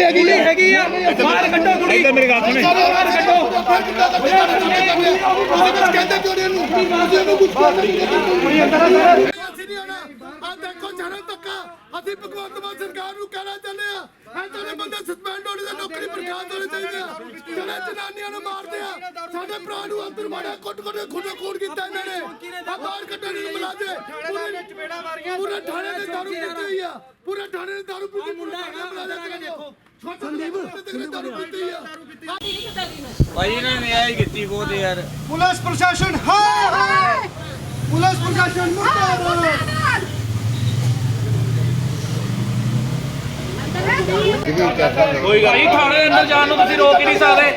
ਵੀ ਹੈਗੀ ਕੁੜੀ ਹੈਗੀ ਆ। ਬਾਹਰ ਕੱਢੋ ਕੁੜੀ। ਇੱਧਰ ਮੇਰੀ ਗੱਲ ਸੁਣੇ। ਬਾਹਰ ਕੱਢੋ। ਕਹਿੰਦੇ ਕਿਉਂ ਨਹੀਂ ਇਹਨੂੰ? ਤੁਸੀਂ ਇਹਨੂੰ ਕੁਝ ਅਸੀਂ ਨਹੀਂ ਆਉਣਾ। ਆ ਦੇਖੋ ਜਨਮ ਤੱਕਾ ਅਸੀਂ ਭਗਵੰਤ ਮਾਨ ਸਰਕਾਰ ਨੂੰ ਕਹਿਣਾ ਚਾਹੁੰਦੇ ਆ ਇਹਨਾਂ ਦੇ ਬੰਦੇ ਸਸਪੈਂਡ ਹੋਣੇ ਤੇ ਨੌਕਰੀ ਬਰਖਾਸਤ ਹੋਣੇ ਚਾਹੀਦੇ ਆ। ਜਿਹੜੇ ਜਨਾਨੀਆਂ ਨੂੰ ਮਾਰਦੇ ਆ ਸਾਡੇ ਭਰਾ ਨੂੰ ਅੰਦਰ ਮਾਰਿਆ ਕੁੱਟ ਕੁੱਟ ਖੂਨੋ ਖੂਨ ਕੀਤਾ ਇਹਨਾਂ ਨੇ। ਆ ਬਾਹਰ ਕੱਢਣ ਨੂੰ ਬੁਲਾਦੇ ਪੂਰੇ ਪੂਰੇ ਥਾਣੇ ਦੇ ਦਾਰੂ ਪੀਤੀ ਹੋਈ ਆ। ਪੂਰੇ ਥਾਣੇ ਦੇ ਦਾਰੂ ਪੀਤੀ ਮੁੰਡਾ ਹੈਗਾ ਬੁਲਾ ਦੇਖੋ। ਸੰਦੀਪ ਭਾਈ ਇਹਨਾਂ ਨੇ ਆਈ ਕੀਤੀ ਬਹੁਤ ਯਾਰ। ਪੁਲਿਸ ਪ੍ਰਸ਼ਾਸਨ ਹਾਏ ਪੁਲਿਸ ਪ੍ਰਸ਼ਾਸਨ ਮੁਰਦਾਬਾਦ। ਕੋਈ ਗੱਲ ਨਹੀਂ ਥਾਣੇ ਅੰਦਰ ਜਾਣ ਨੂੰ ਤੁਸੀਂ ਰੋਕ ਹੀ ਨਹੀਂ ਸਕਦੇ।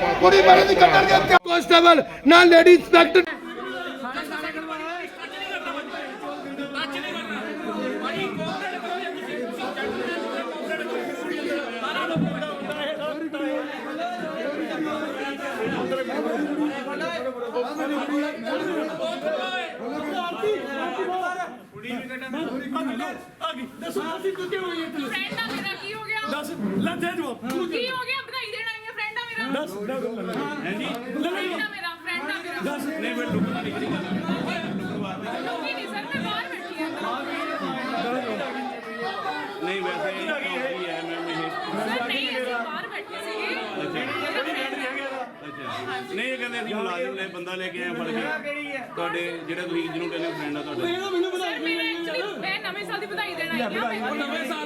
ਕੁੜੀ ਮਾਰੇ ਦੀ ਕੱਟਣ ਗਿਆ ਕਾਂਸਟੇਬਲ ਨਾ ਲੇਡੀ ਇੰਸਪੈਕਟਰ ਫਰੈਂਡ ਆ ਮੇਰਾ ਕੀ ਹੋ ਗਿਆ ਦੱਸ ਲੈ ਦੇ ਜਵਾਬ ਕੀ ਹੋ ਗਿਆ ਵਧਾਈ ਦੇਣ ਆਈ ਹੈ ਫਰੈਂਡ ਆ ਮੇਰਾ ਦੱਸ ਹਾਂਜੀ ਫਰੈਂਡ ਆ ਮੇਰਾ ਫਰੈਂਡ ਆ ਮੇਰਾ ਦੱਸ ਨਹੀਂ ਮੈਂ ਲੁਕਣਾ ਨਹੀਂ ਨਹੀਂ ਸਰ ਮੈਂ ਬਾਹਰ ਬੈਠੀ ਹਾਂ ਨਹੀਂ ਵੈਸੇ ਇਹ ਹੈ ਮੈਮ ਇਹ ਸਰ ਨਹੀਂ ਅਸੀਂ ਬਾਹਰ ਬੈਠੇ ਸੀਗੇ ਆ। ਨਹੀਂ ਇਹ ਕਹਿੰਦੇ ਅਸੀਂ ਮੁਲਾਜ਼ਮ ਨੇ ਬੰਦਾ ਲੈ ਕੇ ਆਏ ਫੜ ਕੇ। ਤੁਹਾਡੇ ਜਿਹੜੇ ਤੁਸੀਂ ਜਿਹਨੂੰ ਕਹਿੰਦੇ ਫਰੈਂਡ ਆ ਤੁਹਾਡੇ। ਮੇਰੇ ਐਕਚੁਅਲੀ ਮੈਂ ਨਵੇਂ ਸਾਲ ਦੀ ਵਧਾਈ ਦੇਣ ਆਈ ਹਾਂ।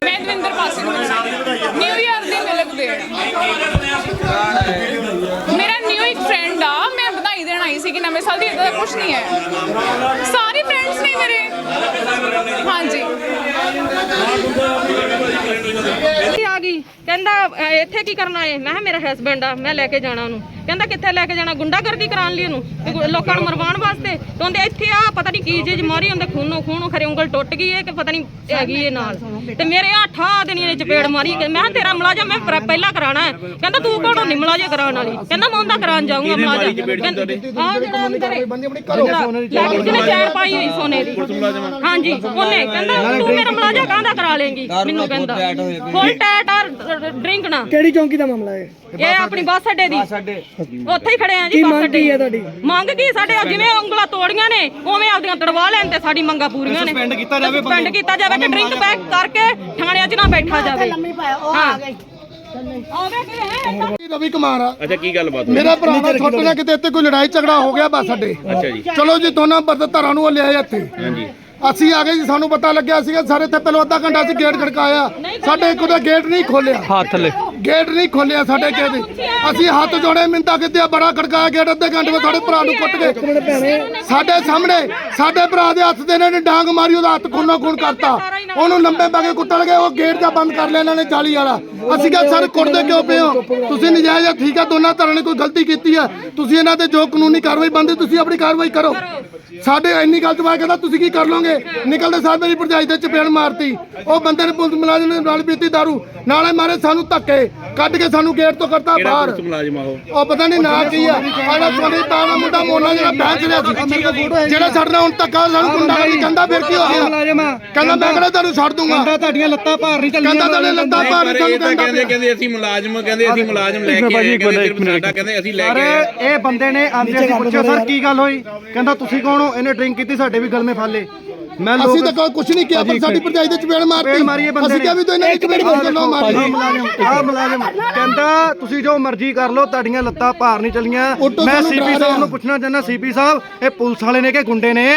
ਮੈਂ ਦਵਿੰਦਰ ਪਾਸੇ ਨੂੰ ਨਿਊ ਇਅਰ ਦੀ ਮਿਲਕ ਦੇਣ ਮੇਰਾ ਨਿਊ ਇੱਕ ਫਰੈਂਡ ਆ ਮੈਂ ਵਧਾਈ ਦੇਣ ਆਈ ਸੀ ਕਿ ਨਵੇਂ ਸਾਲ ਦੀ ਇਦਾਂ ਦਾ ਕੁਝ ਨਹੀਂ ਹੈ। ਸਾਰੇ ਫਰੈਂਡਸ ਨੇ ਮੇਰੇ। ਹਾਂਜੀ। ਇੱਥੇ ਆ ਗਈ ਕਹਿੰਦਾ ਇੱਥੇ ਕੀ ਕਰਨ ਆਏ? ਮੈਂ ਕਿਹਾ ਮੇਰਾ ਹਸਬੰਡ ਆ ਮੈਂ ਲੈ ਕੇ ਜਾਣਾ ਉਹਨੂੰ। ਕਹਿੰਦਾ ਕਿੱਥੇ ਲੈ ਕੇ ਜਾਣਾ? ਗੁੰਡਾਗਰਦੀ ਕਰਾਉਣ ਲਈ ਉਹਨੂੰ। ਲੋਕਾਂ ਨੂੰ ਮਰਵਾਉਣ ਵਾਸਤੇ। ਤੇ ਉਹਦੇ ਇੱਥੇ ਆ ਪਤਾ ਨਹੀਂ ਕੀ ਚੀਜ਼ ਮਾਰੀ ਉਹਦੇ ਖੂਨੋਂ ਖੂਨ ਖਰੇ ਉਂਗਲ ਟੁੱਟ ਗਈ ਹੈ ਕਿ ਪਤਾ ਨਹੀਂ ਹੈਗੀ ਇਹ ਨਾਲ। ਤੇ ਮੇਰੇ ਆ ਠਾ ਦੇਣੀ ਨੇ ਚਪੇੜ ਮਾਰੀ ਕਿ ਮੈਂ ਤੇਰਾ ਮੁਲਾਜ਼ਮ ਮੈਂ ਪਹਿਲਾਂ ਕਰਾਣਾ ਹੈ ਕਹਿੰਦਾ ਤੂੰ ਕੌਣ ਨਹੀਂ ਮੁਲਾਜ਼ਮ ਕਰਾਉਣ ਵਾਲੀ। ਕਹਿੰਦਾ ਮੈਂ ਉਹਦਾ ਕਰਾਉਣ ਜਾਊਂਗਾ ਮੁਲਾਜ਼ਮ। ਆ ਜਿਹੜਾ ਅੰਦਰ ਲੈ ਕੇ ਜਿਹਨੇ ਚੈਨ ਪਾਈ ਹੋਈ ਸੋਨੇ ਦੀ। ਹਾਂਜੀ ਉਹਨੇ ਕਹਿੰਦਾ ਤੂੰ ਮੇਰਾ ਮੁਲਾਜ਼ਮ ਕਾਹਦਾ ਕਰਾ ਲੇਂਗੀ ਮੈਨੂੰ ਕਹਿੰਦਾ। ਫੁੱਲ ਟੈਟ ਔਰ ਡਰਿੰਕ ਨਾ। ਕਿਹੜੀ ਚੌਂਕੀ ਦਾ ਮਾਮਲਾ ਹੈ ਇਹ ਆਪਣੀ ਬੱਸ ਅੱਡੇ ਦੀ। ਉੱਥੇ ਹੀ ਖੜੇ ਆ ਜੀ ਬੱਸ ਅੱਡੇ। ਹੈ ਤੁਹਾਡੀ? ਮੰਗ ਕੀ? ਸਾਡੇ ਜਿਵੇਂ ਉਂਗਲਾਂ ਤੋੜੀਆਂ ਨੇ ਉਵੇਂ ਆਪਦੀਆਂ ਤੜਵਾ ਲੈਣ ਤੇ ਸਾਡੀ ਮੰਗਾਂ ਪੂਰੀਆਂ ਨੇ। ਸਸਪੈਂਡ ਕੀਤਾ ਜਾਵੇ ਸਸਪੈਂਡ ਕੀਤਾ ਜਾਵੇ ਕਿ ਡਰਿੰਕ ਪੈਕ ਕਰਕੇ ਥਾਣਿਆਂ 'ਚ ਨਾ ਬੈਠਾ ਜਾਵੇ। ਹਾਂ ਆ ਗਏ। ਕਿ ਹੈ ਰਵੀ ਕੁਮਾਰ ਆ। ਅੱਛਾ ਕੀ ਗੱਲ ਬਾਤ ਮੇਰਾ ਭਰਾ ਦਾ ਛੋਟੇ ਨਾਲ ਕਿਤੇ ਇੱਥੇ ਕੋਈ ਲੜਾਈ ਝਗੜਾ ਹੋ ਗਿਆ ਬਸ ਸਾਡੇ ਅੱਛਾ ਜੀ। ਚਲੋ ਜੀ ਦੋਨਾਂ ਬਰਦ ਧਰਾਂ ਨੂੰ ਉਹ ਲਿਆਏ ਇੱਥੇ। ਹਾਂਜੀ। ਅਸੀਂ ਆ ਗਏ ਜੀ ਸਾਨੂੰ ਪਤਾ ਲੱਗਿਆ ਸੀਗਾ ਸਾਰੇ ਇੱਥੇ ਪਹਿਲਾਂ ਅੱਧਾ ਘੰਟਾ ਅਸੀਂ ਗੇਟ ਖੜਕਾਇਆ। ਸਾਡੇ ਇੱਕ ਉਹਦਾ ਗੇਟ ਨਹੀਂ ਖੋਲਿਆ ਹੱਥ ਲੈ ਗੇਟ ਨਹੀਂ ਖੋਲਿਆ ਸਾਡੇ ਗੇਟ ਅਸੀਂ ਹੱਥ ਜੋੜੇ ਮਿੰਤਾ ਕਿਤੇ ਬੜਾ ਖੜਕਾਇਆ ਗੇਟ ਅੱਧੇ ਘੰਟੇ ਵਿੱਚ ਸਾਡੇ ਭਰਾ ਨੂੰ ਕੁੱਟ ਗਏ। ਸਾਡੇ ਸਾਹਮਣੇ ਸਾਡੇ ਭਰਾ ਦੇ ਹੱਥ ਦੇ ਇਹਨਾਂ ਨੇ ਡਾਂਗ ਮਾਰੀ ਉਹਦਾ ਹੱਥ ਖੂਨੋ ਖੂਨ ਕਰਤਾ। ਉਹਨੂੰ ਲੰਬੇ ਪਾ ਕੇ ਕੁੱਟਣ ਗਏ ਉਹ ਗੇਟ ਦਾ ਬੰਦ ਕਰ ਲਿਆ ਇਹਨਾਂ ਨੇ ਜਾਲੀ ਵਾਲਾ। ਅਸੀਂ ਕਿਹਾ ਸਰ ਕੁੱਟਦੇ ਕਿਉਂ ਪਏ ਹੋ? ਤੁਸੀਂ ਨਜਾਇਜ਼ ਠੀਕ ਆ ਦੋਨਾਂ ਧਰਾਂ ਨੇ ਕੋਈ ਗਲਤੀ ਕੀਤੀ ਆ। ਤੁਸੀਂ ਇਹਨਾਂ ਤੇ ਜੋ ਕਾਨੂੰਨੀ ਕਾਰਵਾਈ ਬੰਦੇ ਤੁਸੀਂ ਆਪਣੀ ਕਾਰਵਾਈ ਕਰੋ। ਸਾਡੇ ਇੰਨੀ ਗਲਤ ਬਾਤ ਕਹਿੰਦਾ, ਤੁਸੀਂ ਕੀ ਕਰ ਲੋਗੇ ਨਿਕਲਦੇ ਸਾਰ ਮੇਰੀ ਭਰਜਾਈ ਦੇ ਚਪੇੜ ਮਾਰਤੀ। ਉਹ ਬੰਦੇ ਨੇ ਪੁਲਿਸ ਮੁਲਾਜ਼ਮ ਨੇ ਨਾਲ ਪੀਤੀ ਦਾਰੂ। ਨਾਲੇ ਮਾਰੇ ਸਾਨੂੰ ਧੱਕੇ। ਕੱਢ ਕੇ ਸਾਨੂੰ ਗੇਟ ਤੋਂ ਕਰਤਾ ਬਾਹਰ। ਪੁਲਿਸ ਮੁਲਾਜ਼ਮ ਆ ਉਹ? ਉਹ ਪਤਾ ਨਹੀਂ ਨਾਂ ਕੀ ਆ। ਆੜਾ ਸੋਨੀ ਪਾਣਾ ਮੁੰਡਾ ਮੋਨਾ ਜਿਹੜਾ ਬੈਂਚ ਰਿਹਾ ਸੀ। ਜਿਹੜਾ ਸਾਡੇ ਨਾਲ ਹੁਣ ਤੱਕ ਸਾਨੂੰ ਗੁੰਡਾ ਨਹੀਂ ਕਹਿੰਦਾ ਫਿਰ ਕੀ ਹੋ ਗਿਆ ਕਹਿੰਦਾ ਮੈਂ ਕਿਹੜਾ ਤੁਹਾਨੂੰ ਛੱਡ ਦੂੰਗਾ। ਤੁਹਾਡੀਆਂ ਲੱਤਾਂ ਭਾਰ ਨਹੀਂ ਕਹਿੰਦਾ ਤੁਹਾਡੇ ਲੱਤਾਂ ਭਾਰ ਪਰ ਤੁਹਾਨੂੰ ਤਾਂ ਕਹਿੰਦਾ ਕਹਿੰਦੇ ਕਹਿੰਦੇ ਅਸੀਂ ਮੁਲਾਜ਼ਮ ਕਹਿੰਦੇ ਅਸੀਂ ਮੁਲਾਜ਼ਮ ਲੈ ਕੇ ਆਏ ਕਹਿੰਦੇ ਸਾਡਾ ਕਹਿੰਦੇ ਅਸੀਂ ਲੈ ਕੇ ਆਏ ਇਹ ਬੰਦੇ ਨੇ ਆਂਦੇ ਪੁੱਛਿਆ ਸਰ ਕੀ ਗੱਲ ਹੋਈ? ਕਹਿੰਦਾ ਤੁਸੀਂ ਕੌਣ ਹੋ? ਇਹਨੇ ਡਰਿੰਕ ਕੀਤੀ ਸਾਡੇ ਵੀ ਗਲਮੇ ਫਾਲੇ ਮੈਂ ਅਸੀਂ ਤਾਂ ਕੋਈ ਕੁਝ ਨਹੀਂ ਕਿਹਾ ਪਰ ਸਾਡੀ ਭਰਜਾਈ ਦੇ ਚਪੇੜ ਚਪੇੜ ਮਾਰੀ ਮਾਰਤੀ ਬੰਦੇ ਅਸੀਂ ਕਿਹਾ ਵੀ ਤੂੰ ਇਹਨਾਂ ਦੀ ਚਪੇੜ ਮਾਰ ਲਓ ਮਾਰੀ। ਆ ਮੁਲਾਜ਼ਮ ਕਹਿੰਦਾ ਤੁਸੀਂ ਜੋ ਮਰਜ਼ੀ ਕਰ ਲਓ ਤੁਹਾਡੀਆਂ ਲੱਤਾਂ ਭਾਰ ਨਹੀਂ ਚਲੀਆਂ। ਉੱਤੋਂ ਮੈਂ ਸਾਨੂੰ ਸੀਪੀ ਡਰਾ ਸਾਹਿਬ ਰਿਹਾ। ਨੂੰ ਪੁੱਛਣਾ ਚਾਹੁੰਦਾ ਸੀਪੀ ਸਾਹਿਬ ਇਹ ਪੁਲਿਸ ਵਾਲੇ ਨੇ ਕਿ ਗੁੰਡੇ ਨੇ?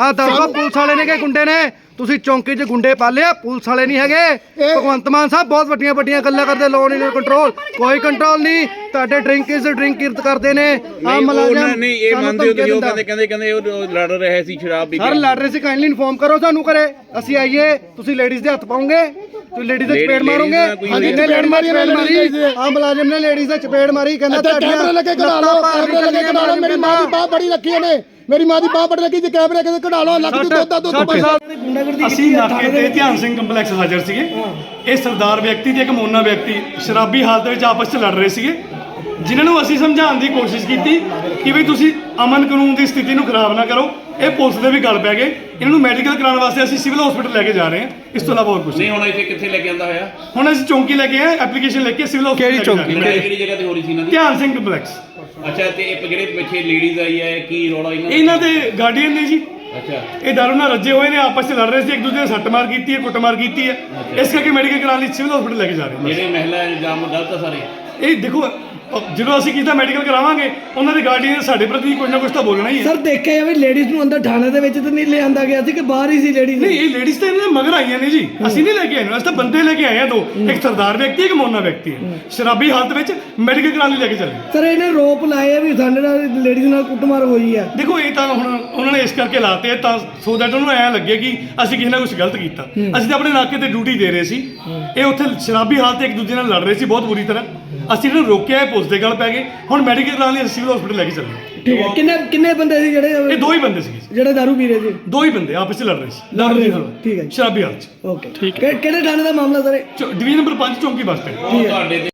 ਆ ਦੱਸੋ ਪੁਲਿਸ ਵਾਲੇ ਨੇ ਕਿ ਗੁੰਡੇ ਨੇ? ਤੁਸੀਂ ਚੌਂਕੀ 'ਚ ਗੁੰਡੇ ਪਾਲੇ ਆ ਪੁਲਿਸ ਵਾਲੇ ਨਹੀਂ ਹੈਗੇ। ਭਗਵੰਤ ਮਾਨ ਸਾਹਿਬ ਬਹੁਤ ਵੱਡੀਆਂ ਵੱਡੀਆਂ ਗੱਲਾਂ ਕਰਦੇ ਲੋਨ ਇਨ ਕੰਟਰੋਲ ਕੋਈ ਕੰਟਰੋਲ ਨਹੀਂ। ਤੁਹਾਡੇ ਡਰਿੰਕ ਇਸ ਡਰਿੰਕ ਕਿਰਤ ਕਰਦੇ ਨੇ। ਆ ਨਹੀਂ ਉਹ ਮੁਲਾਜ਼ਮ ਨਹੀਂ ਇਹ ਮੰਨਦੇ ਹੋ ਤੁਸੀਂ ਉਹ ਕਹਿੰਦੇ ਕਹਿੰਦੇ ਕਹਿੰਦੇ ਉਹ ਲੜ ਰਹੇ ਸੀ ਸ਼ਰਾਬ ਪੀ ਸਰ ਲੜ ਰਹੇ ਸੀ ਕਾਈਂਡਲੀ ਇਨਫੋਰਮ ਕਰੋ ਸਾਨੂੰ ਕਰੇ ਅਸੀਂ ਆਈਏ ਤੁਸੀਂ ਲੇਡੀਜ਼ ਦੇ ਹੱਥ ਪਾਉਂਗੇ ਦੇ ਚਪੇੜ ਮਾਰੋਗੇ? ਹਾਂਜੀ ਮਾਰੀ ਮਾਰੀ, ਮਾਰੀ ladies ਦੇ। ਆ ਮੁਲਾਜ਼ਮ ਨੇ ਲੇਡੀਜ਼ ਦੇ ਚਪੇੜ ਮਾਰੀ ਕਹਿੰਦਾ ਇੱਥੇ ਕੈਮਰੇ ਲੱਗੇ ਕਢਾ ਲਓ ਕੈਮਰੇ ਲੱਗੇ ਕਢਾ ਲਓ ਮੇਰੀ ਮਾਂ ਦੀ ਬਾਹ ਬੜੀ ਰੱਖੀ ਇਹਨੇ ਮੇਰੀ ਮਾਂ ਦੀ ਬਾਹ ਬੜੀ ਰੱਖੀ ਜੇ ਕੈਮਰੇ ਕਿਤੇ ਕਢਾ ਲਓ ਲੱਗ ਜੂ ਦੁੱਧ ਦਾ ਦੁੱਧ ਪੈਸਾ ਅਸੀਂ ਨਾਕੇ ਤੇ ਧਿਆਨ ਸਿੰਘ ਕੰਪਲੈਕਸ ਹਾਜ਼ਰ ਸੀਗੇ। ਇਹ ਸਰਦਾਰ ਵਿਅਕਤੀ ਤੇ ਇੱਕ ਮੋਨਾ ਵਿਅਕਤੀ ਸ਼ਰਾਬੀ ਹਾਲਤ ਵਿੱਚ ਆਪਸ ਵਿੱਚ ਲੜ ਰਹੇ ਸੀਗੇ। ਜਿਨ੍ਹਾਂ ਨੂੰ ਅਸੀਂ ਸਮਝਾਉਣ ਦੀ ਕੋਸ਼ਿਸ਼ ਕੀਤੀ ਕਿ ਵੀ ਤੁਸੀਂ ਅਮਨ ਕਾਨੂੰਨ ਦੀ ਸਥਿਤੀ ਨੂੰ ਖਰਾਬ ਨਾ ਕਰੋ ਇਹ ਪੁਲਿਸ ਦੇ ਵੀ ਗੱਲ ਪੈ ਗਏ। ਇਹਨਾਂ ਨੂੰ ਮੈਡੀਕਲ ਕਰਾਉਣ ਵਾਸਤੇ ਅਸੀਂ ਸਿਵਲ ਹਸਪੀਟਲ ਲੈ ਕੇ ਜਾ ਰਹੇ ਹਾਂ। ਇਸ ਤੋਂ ਇਲਾਵਾ ਹੋਰ ਕੁਝ ਨਹੀਂ ਹੁਣ ਇੱਥੇ ਕਿੱਥੇ ਲੈ ਕੇ ਆਂਦਾ ਹੋਇਆ? ਹੁਣ ਅਸੀਂ ਚੌਂਕੀ ਲੈ ਕੇ ਆਏ ਐਪਲੀਕੇਸ਼ਨ ਲੈ ਕੇ ਸਿਵਲ ਹਸਪੀਟਲ ਕਿਹੜੀ ਚੌਂਕੀ? ਲੜਾਈ ਕਿਹੜੀ ਜਗ੍ਹਾ ਤੇ ਹੋ ਰਹੀ ਸੀ ਇਹਨਾਂ ਦੀ? ਧਿਆਨ ਸਿੰਘ ਕੰਪਲੈਕਸ ਅੱਛਾ ਤੇ ਇਹ ਜਿਹੜੇ ਪਿੱਛੇ ਲੇਡੀਜ਼ ਆਈ ਹੈ ਕੀ ਰੌਲਾ ਇਹਨਾਂ ਦਾ? ਇਹਨਾਂ ਦੇ ਗਾਰਡੀਅਨ ਨੇ ਜੀ। ਅੱਛਾ। ਇਹ ਦਾਰੂ ਨਾਲ ਰੱਜੇ ਹੋਏ ਨੇ ਆਪਸ ਵਿੱਚ ਲੜ ਰਹੇ ਸੀ ਇੱਕ ਦੂਜੇ ਨੇ ਸੱਟ ਮਾਰ ਕੀਤੀ ਹੈ ਕੁੱਟਮਾਰ ਕੀਤੀ ਹੈ। ਇਸ ਕਰਕੇ ਮੈਡੀਕਲ ਕਰਾਉਣ ਲਈ ਸਿਵਲ ਹਸਪੀਟਲ ਲੈ ਕੇ ਜਾ ਰਹੇ ਹਾਂ ਜਿਹੜੇ ਮਹਿਲਾ ਇਲਜ਼ਾਮ ਗਲਤ ਆ ਸਾਰੇ। ਇਹ ਦੇਖੋ ਜਦੋਂ ਅਸੀਂ ਕੀਤਾ ਮੈਡੀਕਲ ਕਰਾਵਾਂਗੇ ਉਹਨਾਂ ਦੇ ਗਾਰਡੀਅਨ ਸਾਡੇ ਪ੍ਰਤੀ ਕੁਝ ਨਾ ਕੁਝ ਤਾਂ ਬੋਲਣਾ ਹੀ ਹੈ। ਸਰ ਦੇਖਿਆ ਜਾਵੇ ਲੇਡੀਜ਼ ਨੂੰ ਅੰਦਰ ਥਾਣੇ ਦੇ ਵਿੱਚ ਤਾਂ ਨਹੀਂ ਲਿਆਂਦਾ ਗਿਆ ਸੀ ਕਿ ਬਾਹਰ ਹੀ ਸੀ ਲੇਡੀਜ਼ ਨਹੀਂ ਇਹ ਲੇਡੀਜ਼ ਤਾਂ ਇਹਨਾਂ ਦੇ ਮਗਰ ਆਈਆਂ ਨੇ ਜੀ। ਅਸੀਂ ਨਹੀਂ ਲੈ ਕੇ ਆਏ ਨੂੰ, ਅਸੀਂ ਤਾਂ ਬੰਦੇ ਲੈ ਕੇ ਆਏ ਆ ਦੋ। ਇੱਕ ਸਰਦਾਰ ਵਿਅਕਤੀ ਇੱਕ ਮੋਨਾ ਵਿਅਕਤੀ ਹੈ। ਸ਼ਰਾਬੀ ਹਾਲਤ ਵਿੱਚ ਮੈਡੀਕਲ ਕਰਾਉਣ ਲਈ ਲੈ ਕੇ ਚੱਲੇ। ਸਰ ਇਹਨੇ ਰੋਪ ਲਾਏ ਆ ਵੀ ਸਾਡੇ ਨਾਲ ਲੇਡੀਜ਼ ਨਾਲ ਕੁੱਟਮਾਰ ਹੋਈ ਹੈ ਦੇਖੋ ਇਹ ਤਾਂ ਹੁਣ ਉਹਨਾਂ ਨੇ ਇਸ ਕਰਕੇ ਲਾਤੇ ਤਾਂ ਸੋ ਦੈਟ ਉਹਨੂੰ ਐਂ ਲੱਗੇ ਕਿ ਅਸੀਂ ਕਿਸੇ ਨਾਲ ਕੁਝ ਗਲਤ ਕੀਤਾ। ਅਸੀਂ ਤਾਂ ਆਪਣੇ ਨਾਕੇ ਤੇ ਡਿਊਟੀ ਦੇ ਰਹੇ ਸੀ। ਇਹ ਉੱਥੇ ਸ਼ਰਾਬੀ ਹਾਲਤ ਇੱਕ ਦੂਜੇ ਨਾਲ ਲੜ ਰਹੇ ਸੀ ਬਹੁਤ ਬੁਰੀ ਤਰ੍ਹਾਂ। ਅਸੀਂ ਇਹਨਾਂ ਨੂੰ ਰੋਕਿਆ ਇਹ ਪੁਲਿਸ ਦੇ ਗੱਲ ਪੈ ਗਏ। ਹੁਣ ਮੈਡੀਕਲ ਕਰਾਉਣ ਲਈ ਸਿਵਲ ਹਸਪੀਟਲ ਲੈ ਕੇ ਚੱਲੇ। ਠੀਕ ਹੈ। ਕਿੰਨੇ ਕਿੰਨੇ ਬੰਦੇ ਸੀ ਇਹ ਜਿਹੜੇ ਦੋ ਹੀ ਬੰਦੇ ਸੀਗੇ। ਜਿਹੜੇ ਦਾਰੂ ਪੀ ਰਹੇ ਸੀ? ਦੋ ਹੀ ਬੰਦੇ ਆਪਸ ਵਿੱਚ ਲੜ ਰਹੇ ਸੀ। ਲੜ ਰਹੇ ਸੀ, ਹਾਂ। ਠੀਕ ਹੈ ਜੀ। ਸ਼ਰਾਬੀ ਹਾਲਤ 'ਚ। ਓਕੇ। ਕਿਹੜੇ ਥਾਣੇ ਦਾ ਮਾਮਲਾ ਸਰ ਇਹ? ਚੌ- ਡਿਵੀਜ਼ਨ ਨੰਬਰ 5 ਚੌਂਕੀ ਬੱਸ ਸਟੈਂਡ। ਠੀਕ ਹੈ। ਤੁਹਾਡੇ ਤੇ